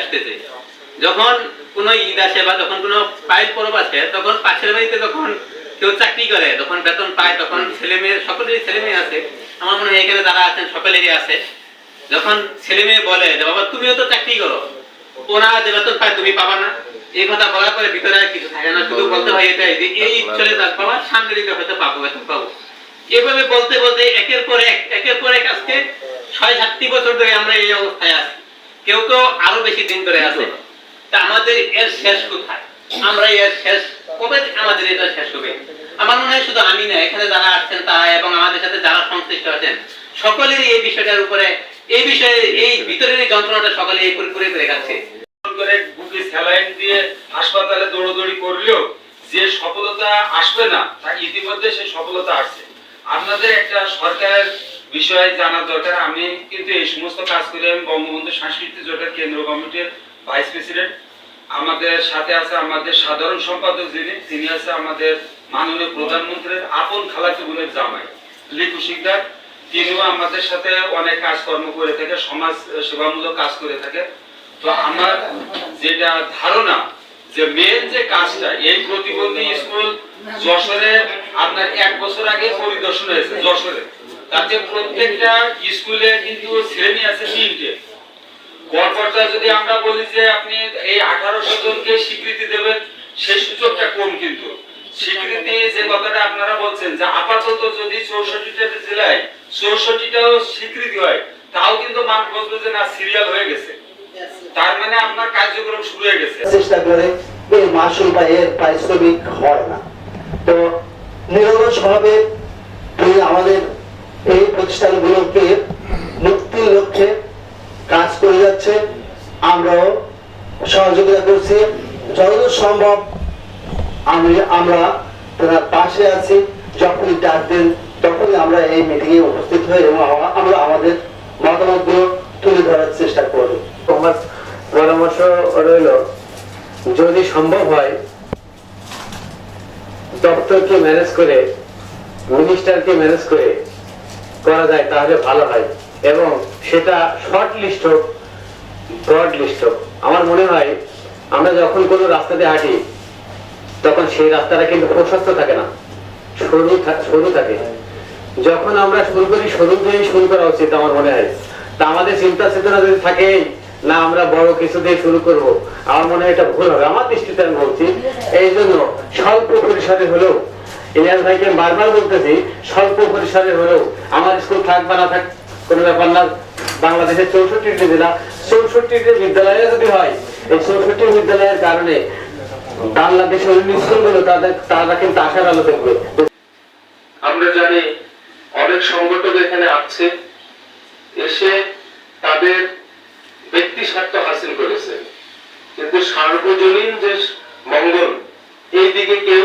আসতেছে। যখন কোনো ঈদ আসে বা যখন কোনো পাইল পরব আসে, তখন পাশের বাড়িতে যখন কেউ চাকরি করে তখন বেতন পায়, তখন ছেলে মেয়ে, সকলেরই ছেলে মেয়ে আছে। আমার মনে হয় এখানে যারা আছেন, সকলেরই আছে। যখন ছেলে মেয়ে বলে যে, বাবা, তুমিও তো চাকরি করো। ওরা যে বেতন পায়, তুমি পাবা না। এই কথা বলার পরে ভিতরে আর কিছু থাকে না। শুধু বলতে হয় এটাই যে, এই চলে যাক, বাবা, সামনের ঈদে হয়তো পাবো, বেতন পাবো। এভাবে বলতে বলতে একের পর এক, একের পর এক আজকে ছয়, সাতটি বছর ধরে আমরা এই অবস্থায় আছি। কেউ তো আরও বেশি দিন ধরে আছে। তা আমাদের এর শেষ কোথায়? আমরা এর শেষ কবে আমাদের এটা শেষ হবে? আমার মনে হয় শুধু আমি না, এখানে যারা আসছেন তারা এবং আমাদের সাথে যারা সংশ্লিষ্ট আছেন, সকলেরই এই বিষয়টার উপরে, এই বিষয়ে এই ভিতরের যন্ত্রণাটা সকলে এই করে করে করে খাচ্ছে করে বুকে স্যালাইন দিয়ে হাসপাতালে দৌড়দৌড়ি করলেও যে সফলতা আসবে না, তা ইতিমধ্যে সেই সফলতা আসছে। আপনাদের একটা সরকারের বিষয়ে জানা দরকার। আমি কিন্তু এই সমস্ত কাজ করে আমি বঙ্গবন্ধু সাংস্কৃতিক জোটের কেন্দ্র কমিটির ভাইস প্রেসিডেন্ট। আমাদের সাথে আছে আমাদের সাধারণ সম্পাদক যিনি, তিনি আছে আমাদের মাননীয় প্রধানমন্ত্রীর আপন খালাকি বোনের জামাই, লিপু শিকদার। তিনিও আমাদের সাথে অনেক কাজকর্ম করে থাকে, সমাজ সেবামূলক কাজ করে থাকে। তো আমার যেটা ধারণা যে মেন যে কাজটা, এই প্রতিবন্ধী স্কুল যশোরে আপনার এক বছর আগে পরিদর্শন হয়েছে, যশোরে। তাতে প্রত্যেকটা স্কুলে কিন্তু শ্রেণি আছে তিনটে। গড়পড়টা যদি আমরা বলি যে আপনি এই আঠারোশো জনকে স্বীকৃতি দেবেন, সেই সুযোগটা কম কিন্তু। স্বীকৃতি যে কথাটা আপনারা বলছেন, যে আপাতত যদি চৌষট্টিটা জেলায় চৌষট্টিটাও স্বীকৃতি হয়, তাও কিন্তু মানুষ বলবে যে না সিরিয়াল হয়ে গেছে। তার মানে আপনার কার্যক্রম শুরু হয়ে গেছে। চেষ্টা করে এর মাসুল বা এর পারিশ্রমিক হয় না। তো নিরলস ভাবে আমাদের এই প্রতিষ্ঠানগুলোকে মুক্তির লক্ষ্যে কাজ করে যাচ্ছে। আমরাও সহযোগিতা করছি। যতদূর সম্ভব আমি, আমরা তার পাশে আছি। যখনই ডাক দেন, তখনই আমরা এই মিটিংয়ে উপস্থিত হই এবং আমরা আমাদের মতামতগুলো তুলে ধরার চেষ্টা আমার পরামর্শ রইল, যদি সম্ভব হয়, দপ্তরকে ম্যানেজ করে মিনিস্টারকে ম্যানেজ করে করা যায় তাহলে ভালো হয়। এবং সেটা শর্ট লিস্ট হোক ব্রড লিস্ট হোক, আমার মনে হয় আমরা যখন কোনো রাস্তাতে হাঁটি, তখন সেই রাস্তাটা কিন্তু প্রশস্ত থাকে না। সরু সরু থাকে। যখন আমরা শুরু করি, সরু দিয়েই শুরু করা উচিত আমার মনে হয়। তা আমাদের চিন্তা চেতনা যদি থাকে, না, আমরা বড় কিছু দিয়ে শুরু করব, আমার মনে হয় এটা ভুল হবে। আমার দৃষ্টিতে আমি বলছি এই জন্য স্বল্প পরিসরে হলেও ইলিয়াস ভাইকে বারবার বলতেছি, স্বল্প পরিসরে হলেও আমার স্কুল না থাক, কোনো ব্যাপার না। বাংলাদেশের চৌষট্টিটি জেলা, চৌষট্টিটি বিদ্যালয়ে যদি হয়, এই চৌষট্টি বিদ্যালয়ের কারণে বাংলাদেশের অন্য স্কুলগুলো তাদের তারা কিন্তু আশার আলো দেখবে। আমরা জানি অনেক সংগঠন এখানে আসছে এসে তাদের ব্যক্তি স্বার্থ হাসিল করেছে। কিন্তু সার্বজনীন যে মঙ্গল, এই দিকে কেউ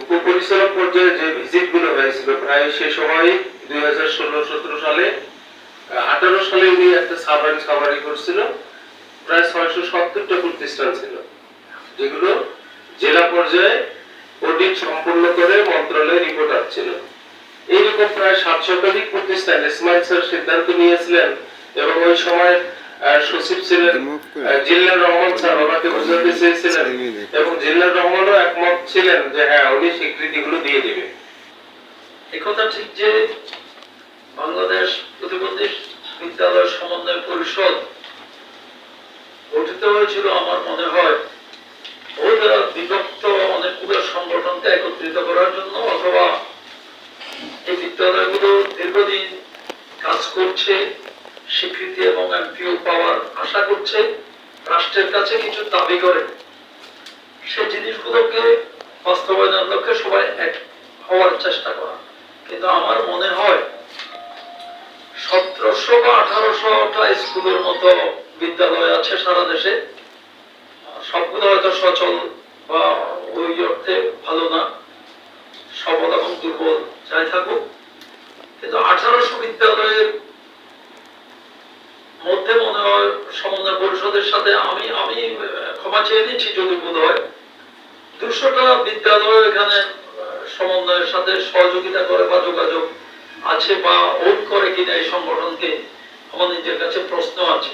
উপপরিচালক পর্যায়ে যে ভিজিটগুলো হয়েছিল, প্রায় সে সময় দুই হাজার ষোলো সতেরো সালে আঠারো সালে উনি একটা সাবারি সাবারি করছিল। প্রায় ছয়শো সত্তরটা প্রতিষ্ঠান ছিল, যেগুলো জেলা পর্যায়ে অডিট সম্পূর্ণ করে মন্ত্রণালয়ে রিপোর্ট আসছিল। এইরকম প্রায় সাত শতাধিক প্রতিষ্ঠান ইসমাইল স্যার সিদ্ধান্ত নিয়েছিলেন এবং ওই সময় সচিব ছিলেন জিল্লার রহমান স্যার ওনাকে বোঝাতে চেয়েছিলেন। এবং জিল্লার রহমানও একমত ছিলেন যে হ্যাঁ উনি স্বীকৃতিগুলো দিয়ে দিবে। একথা ঠিক যে বাংলাদেশ প্রতিবন্ধী বিদ্যালয় সমন্বয় পরিষদ গঠিত হয়েছিল আমার মনে হয় ওইটা বিভক্ত অনেকগুলো সংগঠনকে একত্রিত করার জন্য অথবা এই বিদ্যালয়গুলো দীর্ঘদিন কাজ করছে। স্বীকৃতি এবং এমপিও পাওয়ার আশা করছে রাষ্ট্রের কাছে কিছু দাবি করে। সে জিনিসগুলোকে বাস্তবায়নের লক্ষ্যে সবাই এক হওয়ার চেষ্টা করা। কিন্তু আমার মনে হয় সতেরোশো বা আঠারোশোটা স্কুলের মতো বিদ্যালয় আছে সারা দেশে। সবগুলো হয়তো সচল বা ওই অর্থে ভালো না। সবল এবং দুর্বল যাই থাকুক। কিন্তু আঠারোশো বিদ্যালয়ের মধ্যে মনে হয় সমন্বয় পরিষদের সাথে আমি আমি ক্ষমা চেয়ে নিচ্ছি যদি ভুল হয়। দুশোটা বিদ্যালয় এখানে সমন্বয়ের সাথে সহযোগিতা করে বা যোগাযোগ আছে বা ওন করে কিনা এই সংগঠনকে আমার নিজের কাছে প্রশ্ন আছে।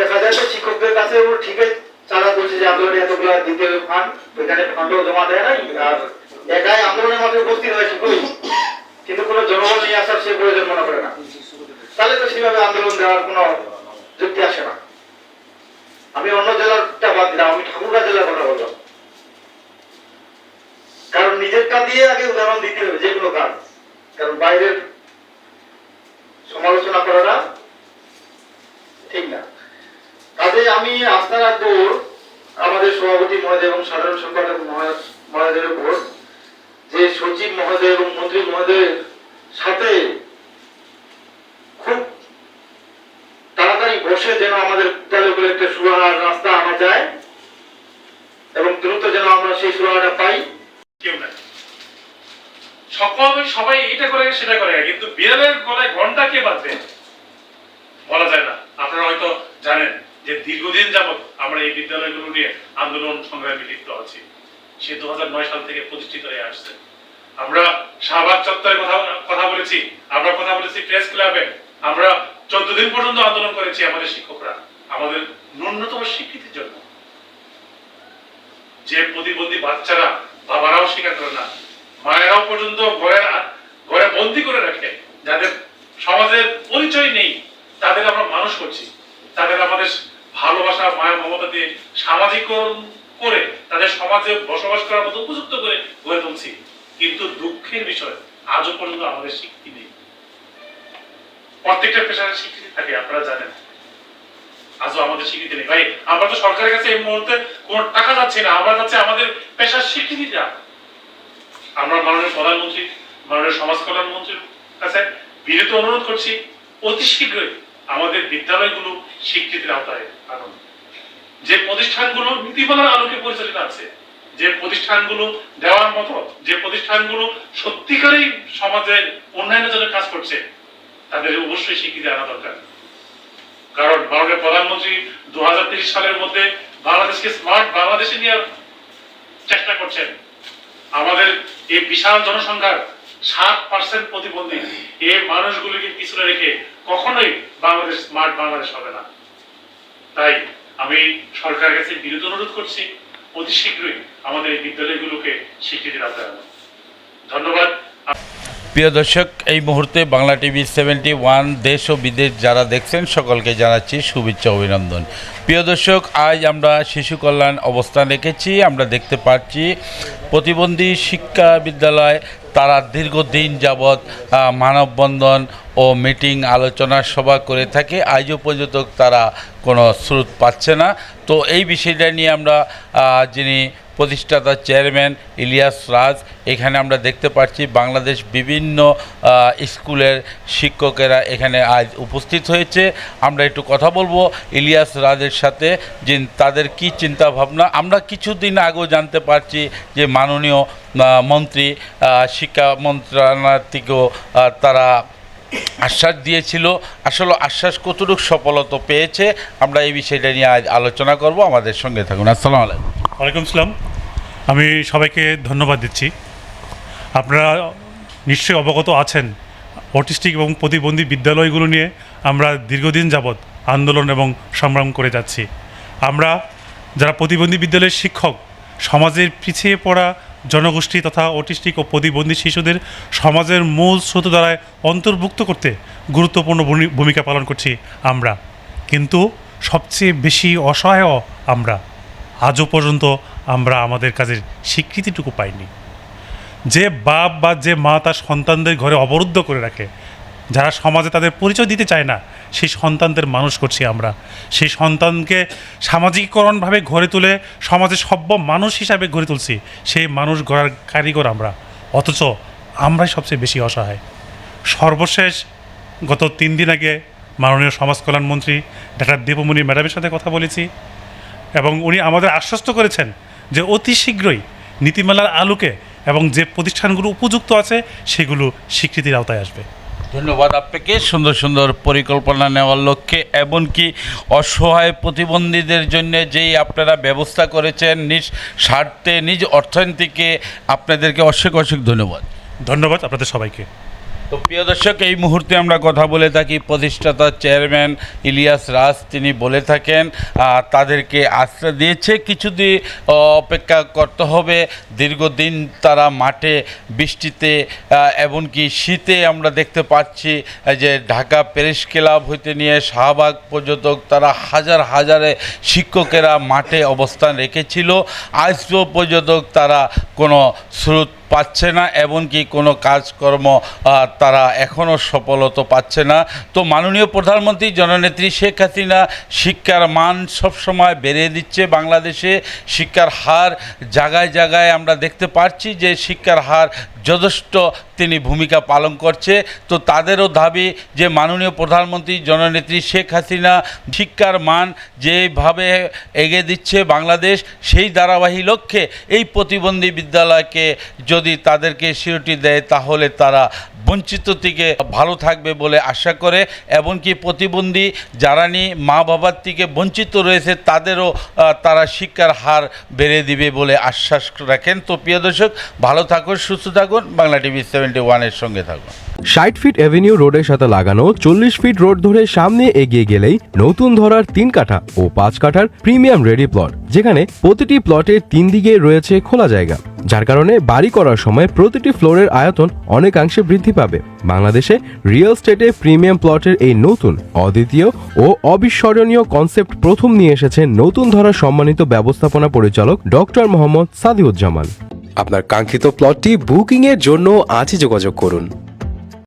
দেখা যায় শিক্ষকদের কাছে চাঁদা করছে যে আন্দোলনে এতগুলো দিতে ফান্ড, ওইখানে ফান্ডও জমা দেয় নাই, আর একাই আন্দোলনের মাঠে উপস্থিত খুবই কিন্তু কোনো জনগণ নিয়ে আসার সে প্রয়োজন মনে করে না। তাহলে তো সেভাবে দেওয়ার কোনো যুক্তি আসে না। আমি অন্য জেলারটা বাদ দিলাম, আমি ঠাকুরগাঁ জেলার কথা বললাম। কারণ নিজের কাজ দিয়ে আগে উদাহরণ দিতে হবে, যে কোনো কাজ। কারণ বাইরের সমালোচনা করাটা ঠিক না। কাজে আমি আস্থা রাখব আমাদের সভাপতি মহোদয় এবং সাধারণ সম্পাদক মহোদয়- মহোদয়ের উপর, যে সচিব মহোদয় এবং মন্ত্রী মহোদয়ের সাথে বসে যেন আমাদের বিদ্যালয়গুলো একটা সুরাহার রাস্তা আনা যায় এবং দ্রুত যেন আমরা সেই সুরাহাটা পাই। কেউ নাই। সকল সবাই এটা করে, সেটা করে, কিন্তু বিড়ালের গলায় ঘণ্টা কে বাঁধবে? বলা যায় না। আপনারা হয়তো জানেন যে দীর্ঘদিন যাবৎ আমরা এই বিদ্যালয়গুলো নিয়ে আন্দোলন সংগ্রামে লিপ্ত আছি। সে দু সাল থেকে প্রতিষ্ঠিত হয়ে আসছে। আমরা শাহবাগ চত্বরে কথা কথা বলেছি, আমরা কথা বলেছি প্রেস ক্লাবে। আমরা চোদ্দ দিন পর্যন্ত আন্দোলন করেছি আমাদের শিক্ষকরা। আমাদের ন্যূনতম স্বীকৃতির জন্য। যে প্রতিবন্ধী বাচ্চারা বাবারাও স্বীকার করে না, মায়েরাও পর্যন্ত ঘরে ঘরে বন্দি করে রাখে, যাদের সমাজের পরিচয় নেই, তাদের আমরা মানুষ করছি। তাদের আমাদের ভালোবাসা মায়া মমতা দিয়ে সামাজিকরণ করে তাদের সমাজে বসবাস করার মতো উপযুক্ত করে গড়ে তুলছি। কিন্তু দুঃখের বিষয়, আজও পর্যন্ত আমাদের স্বীকৃতি নেই। প্রত্যেকটা পেশার স্বীকৃতি থাকে, আপনারা জানেন। আজও আমাদের স্বীকৃতি নেই। ভাই, আমরা তো সরকারের কাছে এই মুহূর্তে কোনো টাকা যাচ্ছে না। আমরা যাচ্ছে আমাদের পেশার স্বীকৃতিটা আমরা মাননীয় প্রধানমন্ত্রী, মাননীয় সমাজ কল্যাণ মন্ত্রীর কাছে বিনীত অনুরোধ করছি, অতি শীঘ্রই আমাদের বিদ্যালয়গুলো স্বীকৃতির আওতায় আনুন। যে প্রতিষ্ঠানগুলো নীতিমালার আলোকে পরিচালিত আছে, যে প্রতিষ্ঠানগুলো দেওয়ার মতো, যে প্রতিষ্ঠানগুলো সত্যিকারই সমাজের উন্নয়নের জন্য কাজ করছে তাদের অবশ্যই স্বীকৃতি আনা দরকার? কারণ মাননীয় প্রধানমন্ত্রী দু সালের মধ্যে বাংলাদেশকে স্মার্ট বাংলাদেশে নিয়ে চেষ্টা করছেন। আমাদের এই বিশাল জনসংখ্যার সাত পার্সেন্ট প্রতিবন্ধী এই মানুষগুলিকে পিছনে রেখে কখনোই বাংলাদেশ স্মার্ট বাংলাদেশ হবে না। তাই আমি সরকারের কাছে বিরোধ অনুরোধ করছি, অতি শীঘ্রই আমাদের এই বিদ্যালয়গুলোকে স্বীকৃতি রাখতে হবে ধন্যবাদ। প্রিয় দর্শক, এই মুহূর্তে বাংলা টিভি সেভেন্টি ওয়ান দেশ ও বিদেশ যারা দেখছেন, সকলকে জানাচ্ছি শুভেচ্ছা, অভিনন্দন। প্রিয় দর্শক, আজ আমরা শিশু কল্যাণ অবস্থান রেখেছি। আমরা দেখতে পাচ্ছি, প্রতিবন্ধী শিক্ষা বিদ্যালয়, তারা দীর্ঘদিন যাবৎ মানববন্ধন ও মিটিং আলোচনা সভা করে থাকে। আজও পর্যন্ত তারা কোনো স্রোত পাচ্ছে না। তো এই বিষয়টা নিয়ে আমরা যিনি প্রতিষ্ঠাতা চেয়ারম্যান ইলিয়াস রাজ। এখানে আমরা দেখতে পাচ্ছি বাংলাদেশ বিভিন্ন স্কুলের শিক্ষকেরা এখানে আজ উপস্থিত হয়েছে। আমরা একটু কথা বলব ইলিয়াস রাজের সাথে, যে তাদের কি চিন্তা ভাবনা আমরা কিছুদিন আগেও জানতে পারছি যে মাননীয় মন্ত্রী শিক্ষা মন্ত্রণালয় থেকেও তারা আশ্বাস দিয়েছিল। আসলে আশ্বাস কতটুকু সফলতা পেয়েছে, আমরা এই বিষয়টা নিয়ে আজ আলোচনা করব। আমাদের সঙ্গে থাকুন। আসসালাম আলাইকুম। ওয়ালাইকুম সালাম আমি সবাইকে ধন্যবাদ দিচ্ছি। আপনারা নিশ্চয়ই অবগত আছেন, অটিস্টিক এবং প্রতিবন্ধী বিদ্যালয়গুলো নিয়ে আমরা দীর্ঘদিন যাবৎ আন্দোলন এবং সংগ্রাম করে যাচ্ছি। আমরা যারা প্রতিবন্ধী বিদ্যালয়ের শিক্ষক, সমাজের পিছিয়ে পড়া জনগোষ্ঠী তথা অটিস্টিক ও প্রতিবন্ধী শিশুদের সমাজের মূল স্রোতধারায় অন্তর্ভুক্ত করতে গুরুত্বপূর্ণ ভূমি- ভূমিকা পালন করছি আমরা। কিন্তু সবচেয়ে বেশি অসহায় আমরা। আজও পর্যন্ত আমরা আমাদের কাজের স্বীকৃতিটুকু পাইনি। যে বাপ বা যে মা তার সন্তানদের ঘরে অবরুদ্ধ করে রাখে, যারা সমাজে তাদের পরিচয় দিতে চায় না সেই সন্তানদের মানুষ করছি আমরা। সেই সন্তানকে সামাজিকীকরণভাবে গড়ে তুলে সমাজে সভ্য মানুষ হিসাবে গড়ে তুলছি, সেই মানুষ গড়ার কারিগর আমরা। অথচ আমরাই সবচেয়ে বেশি অসহায়। সর্বশেষ গত তিন দিন আগে মাননীয় সমাজ কল্যাণ মন্ত্রী ডাক্তার দেবমণি ম্যাডামের সাথে কথা বলেছি এবং উনি আমাদের আশ্বস্ত করেছেন যে অতি শীঘ্রই নীতিমালার আলোকে এবং যে প্রতিষ্ঠানগুলো উপযুক্ত আছে, সেগুলো স্বীকৃতির আওতায় আসবে। ধন্যবাদ আপনাকে। সুন্দর সুন্দর পরিকল্পনা নেওয়ার লক্ষ্যে, এমনকি অসহায় প্রতিবন্ধীদের জন্য যেই আপনারা ব্যবস্থা করেছেন, নিজ স্বার্থে, নিজ অর্থনীতিকে, আপনাদেরকে অশেক অশেক ধন্যবাদ। ধন্যবাদ আপনাদের সবাইকে। তো প্রিয় দর্শক, এই মুহূর্তে আমরা কথা বলে থাকি প্রতিষ্ঠাতা চেয়ারম্যান ইলিয়াস রাজ। তিনি বলে থাকেন তাদেরকে আশ্রয় দিয়েছে। কিছুদিন অপেক্ষা করতে হবে। দীর্ঘদিন তারা মাঠে বৃষ্টিতে এমনকি শীতে আমরা দেখতে পাচ্ছি যে ঢাকা প্রেস ক্লাব হইতে নিয়ে শাহবাগ পর্যন্ত তারা হাজার হাজারে শিক্ষকেরা মাঠে অবস্থান রেখেছিল। আজও পর্যন্ত তারা কোনো স্রোত পাচ্ছে না, এমনকি কোনো কাজকর্ম তারা এখনও সফলতা পাচ্ছে না। তো মাননীয় প্রধানমন্ত্রী জননেত্রী শেখ হাসিনা শিক্ষার মান সবসময় বেড়ে দিচ্ছে বাংলাদেশে। শিক্ষার হার জায়গায় জায়গায় আমরা দেখতে পাচ্ছি যে শিক্ষার হার যথেষ্ট তিনি ভূমিকা পালন করছে। তো তাদেরও দাবি যে মাননীয় প্রধানমন্ত্রী জননেত্রী শেখ হাসিনা শিক্ষার মান যেভাবে এগিয়ে দিচ্ছে বাংলাদেশ, সেই ধারাবাহী লক্ষ্যে এই প্রতিবন্ধী বিদ্যালয়কে যদি তাদেরকে সিওটি দেয়, তাহলে তারা বঞ্চিত থেকে ভালো থাকবে বলে আশা করে, এমনকি প্রতিবন্ধী যারা নিয়ে মা বাবার থেকে বঞ্চিত রয়েছে, তাদেরও তারা শিক্ষার হার বেড়ে দিবে বলে আশ্বাস রাখেন। তো প্রিয় দর্শক, ভালো থাকুন, সুস্থ থাকুন। বাংলা টিভি সেভেন্টি ওয়ানের সঙ্গে থাকুন। ষাট ফিট অ্যাভিনিউ রোডের সাথে লাগানো, চল্লিশ ফিট রোড ধরে সামনে এগিয়ে গেলেই নতুন ধরার তিন কাঠা ও পাঁচ কাঠার প্রিমিয়াম রেডি প্লট। যেখানে প্রতিটি প্লটের তিন দিকে রয়েছে খোলা জায়গা, যার কারণে বাড়ি করার সময় প্রতিটি ফ্লোরের আয়তন অনেকাংশে বৃদ্ধি পাবে। বাংলাদেশে রিয়েল স্টেটে প্রিমিয়াম প্লটের এই নতুন, অদ্বিতীয় ও অবিস্মরণীয় কনসেপ্ট প্রথম নিয়ে এসেছে নতুন ধরা সম্মানিত ব্যবস্থাপনা পরিচালক ডক্টর মোহাম্মদ সাদিউজ্জামান। আপনার কাঙ্ক্ষিত প্লটটি বুকিং এর জন্য আজই যোগাযোগ করুন।